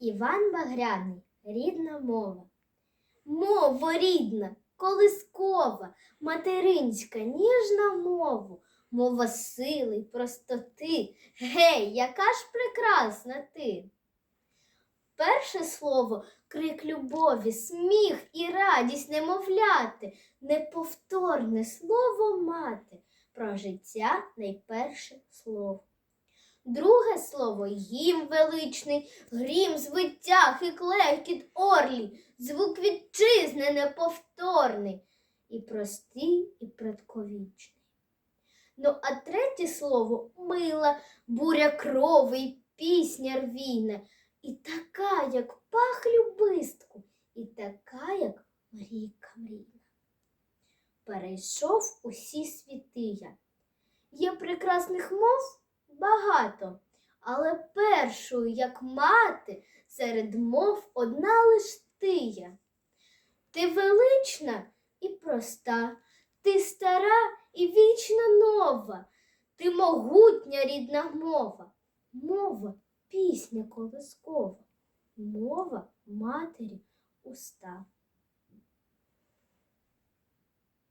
Іван Багряний рідна мова. Мова рідна, колискова, материнська, ніжна мова, мова сили, простоти. Гей, яка ж прекрасна ти! Перше слово крик любові, сміх і радість немовляти, неповторне слово мати, про життя найперше слово. Друге слово гімн величний, грім звиттях і клекіт орлі, звук вітчизни неповторний, і простий, і предковічний. Ну, а третє слово мила, буря крови й пісня рвійна, і така, як пах любистку, і така, як мрійка мрійна. Перейшов усі світи я. Є прекрасних мов багато, але першою, як мати, серед мов одна лиш ти я. Ти велична і проста, ти стара і вічно нова, ти могутня рідна мова, мова пісня колискова, мова матері уста.